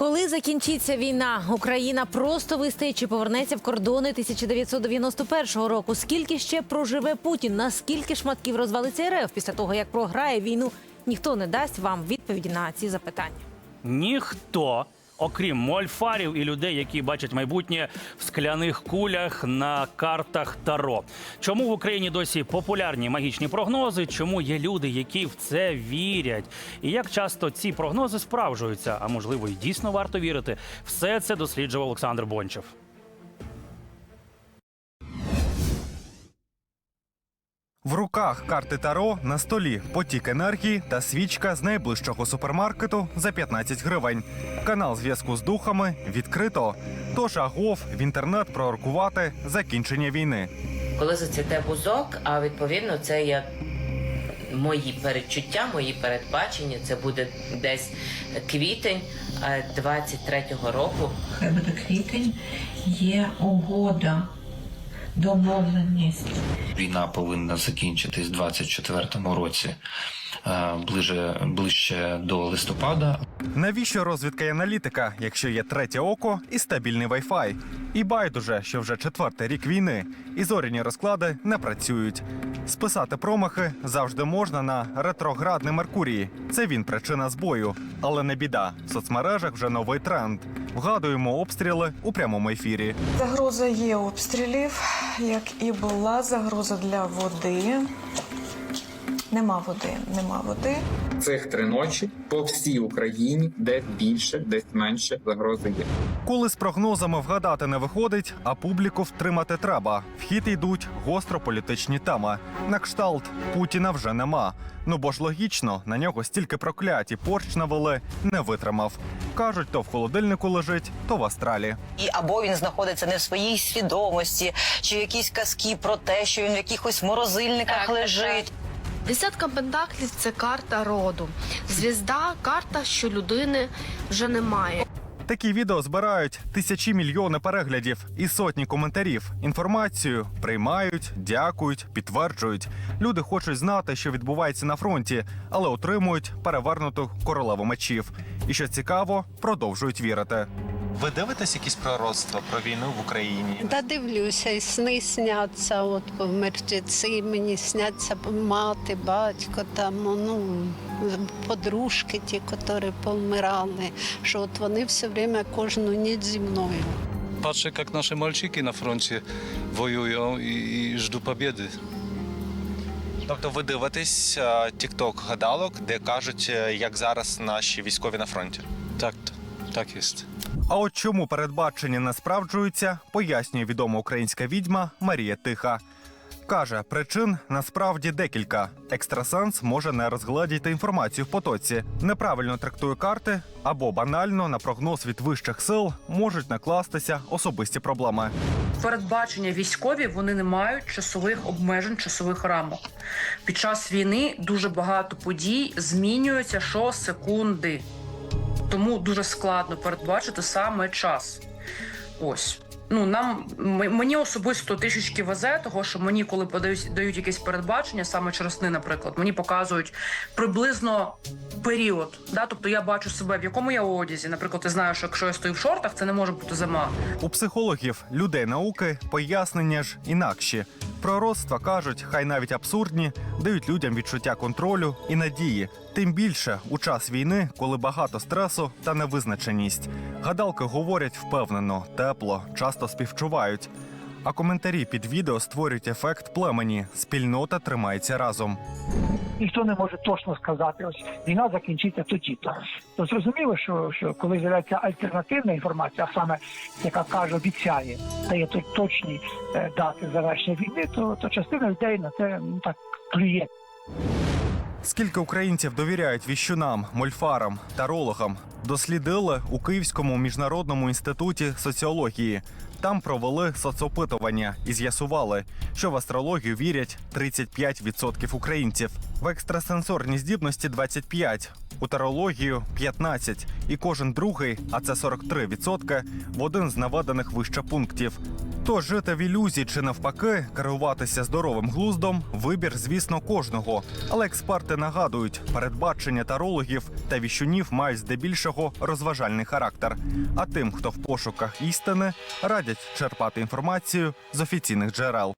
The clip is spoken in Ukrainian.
Коли закінчиться війна, Україна просто вистоїть чи повернеться в кордони 1991 року. Скільки ще проживе Путін? Наскільки шматків розвалиться РФ після того, як програє війну? Ніхто не дасть вам відповіді на ці запитання. Ніхто, окрім мольфарів і людей, які бачать майбутнє в скляних кулях на картах Таро. Чому в Україні досі популярні магічні прогнози? Чому є люди, які в це вірять? І як часто ці прогнози справжуються? А можливо, і дійсно варто вірити? Все це досліджував Олександр Бончев. В руках карти Таро на столі потік енергії та свічка з найближчого супермаркету за 15 гривень. Канал зв'язку з духами відкрито. Тож агов в інтернет пророкувати закінчення війни. Коли зацвіте бузок, а відповідно це є мої передчуття, мої передбачення. Це буде десь квітень е, 23-го року. Хай буде квітень, є угода, домовленість. Війна повинна закінчитись в 24-му році, е, ближе, ближче до листопада. Навіщо розвідка і аналітика, якщо є третє око і стабільний Wi-Fi? І байдуже, що вже четвертий рік війни, і зоряні розклади не працюють. Списати промахи завжди можна на ретроградний Меркурії. Це він причина збою. Але не біда. В соцмережах вже новий тренд. Вгадуємо обстріли у прямому ефірі. Загроза є обстрілів, як і була загроза для води. Нема води, нема води. Цих три ночі по всій Україні, десь більше, десь менше загрози є. Коли з прогнозами вгадати не виходить, а публіку втримати треба. В хід йдуть гострополітичні теми. На кшталт Путіна вже нема. Ну бо ж логічно, на нього стільки прокляті порч навели, не витримав. Кажуть, то в холодильнику лежить, то в астралі. і або він знаходиться не в своїй свідомості, чи якісь казки про те, що він в якихось морозильниках лежить. Десятка пентаклів це карта роду. Звізда карта, що людини вже немає. Такі відео збирають тисячі мільйони переглядів і сотні коментарів. Інформацію приймають, дякують, підтверджують. Люди хочуть знати, що відбувається на фронті, але отримують перевернуту королеву мечів. І що цікаво, продовжують вірити. Ви дивитесь якісь пророцтва про війну в Україні? Та дивлюся, і сни сняться, от мертвеці, мені сняться мати, батько, там, ну, подружки ті, які помирали, що от вони все время кожну ніч зі мною. Patrzę, jak nasze malczyki na froncie wojują i, i żdu pobiedy. Тобто ви дивитесь тікток гадалок, де кажуть, е, як зараз наші військові на фронті? Tak, tak jest. А от чому передбачення не справджуються, пояснює відома українська відьма Марія Тиха. Каже, причин насправді декілька. Екстрасенс може не розгледіти інформацію в потоці, неправильно трактує карти або банально на прогноз від вищих сил можуть накластися особисті проблеми. передбачення військові вони не мають часових обмежень, часових рамок. Під час війни дуже багато подій змінюються щосекунди. Тому дуже складно передбачити саме час. Ось. Ну, нам мені особисто трішечки везе, того що мені, коли подають дають якесь передбачення, саме через сни, наприклад, мені показують приблизно період. Да? Тобто я бачу себе, в якому я одязі. Наприклад, я знаю, що якщо я стою в шортах, це не може бути зима. У психологів, людей науки, пояснення ж інакші. Пророцтва кажуть, хай навіть абсурдні, дають людям відчуття контролю і надії. Тим більше у час війни, коли багато стресу та невизначеність. Гадалки говорять впевнено, тепло, часто співчувають. А коментарі під відео створюють ефект племені. Спільнота тримається разом. ніхто не може точно сказати, ось війна закінчиться тоді-то. То зрозуміло, що, що коли з'являється альтернативна інформація, а саме яка каже, обіцяє, дає точні е, дати завершення війни, то, то частина людей на це ну так плює. Скільки українців довіряють віщунам, мольфарам, тарологам, дослідили у Київському міжнародному інституті соціології. Там провели соцопитування і з'ясували, що в астрологію вірять 35% українців, в екстрасенсорні здібності 25%, у тарологію 15%, і кожен другий, а це 43%, в один з наведених вище пунктів. Тож жити в ілюзії чи навпаки, керуватися здоровим глуздом вибір, звісно, кожного. Але експерти нагадують, передбачення тарологів та віщунів мають здебільшого розважальний характер. А тим, хто в пошуках істини, радять черпати інформацію з офіційних джерел.